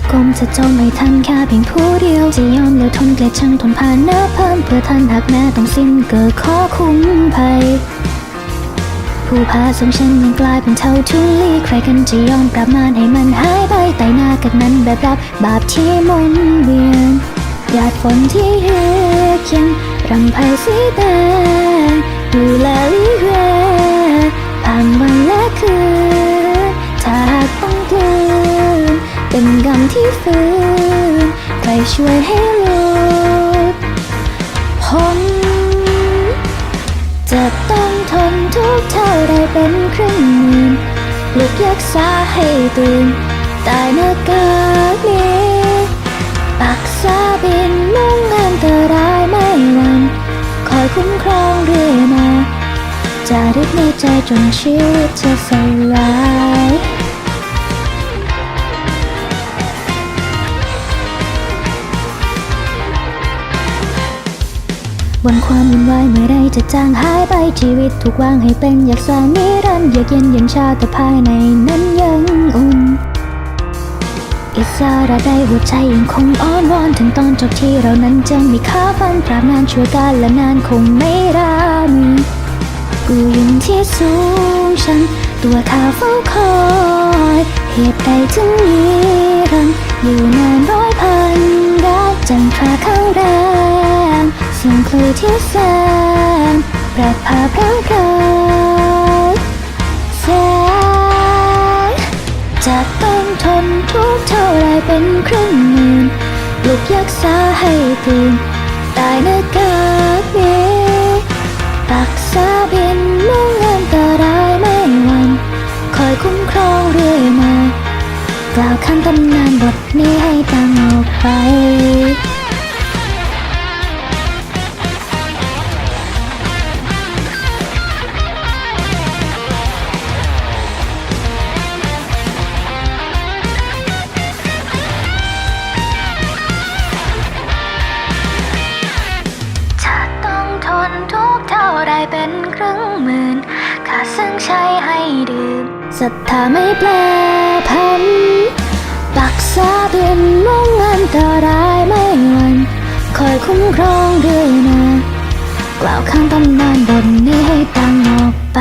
จะกลมจะจมไม่ทันแค่เพียงผู้เดียว จะยอมเลือทนเกลียดชังทนผ่านหน้าเพิ่มเพื่อทันหากแม้ต้องสิ้นเกิดขอคุ้มภัยผู้พาส่งฉันยังกลายเป็นเท่าทุลีใครกันจะยอมปรับมานให้มันหายไปไต่หน้ากันนั้นแบบรับบาปที่มุนเวียนหยาดฝนที่เยือกเย็นรำไพสีแดงดูแลลิ ช่วยให้หลุดพ้นจะต้องทนทุกเท่าไรเป็นครึ่งหมื่นลุกยักษาให้ตื่นตายหน้ากากนี้ปักษาบินมุ่งอันตรายไม่หวันคอยคุ้มครองเรื่อยมาจารึกในใจจนชีวิตจะสลาย บนความวุ่นวายเมื่อไรจะจางหายไปชีวิตถูกวางให้เป็นอยากสร้างนิรันดร์อยากเย็นเย็นชาแต่ภายในนั้นยังอุ่นอิสระได้หัวใจยังคงอ้อนวอนถึงตอนจบที่เรานั้นจะมีค่าฟันปราบนานชั่วการและนานคงไม่รามกูยืนที่สูงชันตัวข้าเฝ้าคอยเหตุใดถึงมีรังอยู่นานร้อยพันรักจันทราข้าแรง คือที่แสนประพาพร่างกายแสงจะต้องทนทุกเท่าไรเป็นครึ่งหมื่นลุกยักษาให้ตื่นตายนากากนี้ปักษาบินมุ่งอันตรายไม่วัน คอยคุ้มครองเรื่อยมากล่าวคำตำนานบทนี้ให้ดังออกไป ครึ่งหมื่นข้าซึ่งใช้ให้ดื่มศรัทธาไม่แปลพันปักษาเป็นมงอันตรายไม่หวันคอยคุ้มครองด้วยนะ กล่าวข้างตำนานบทนี้ให้ตั้งออกไป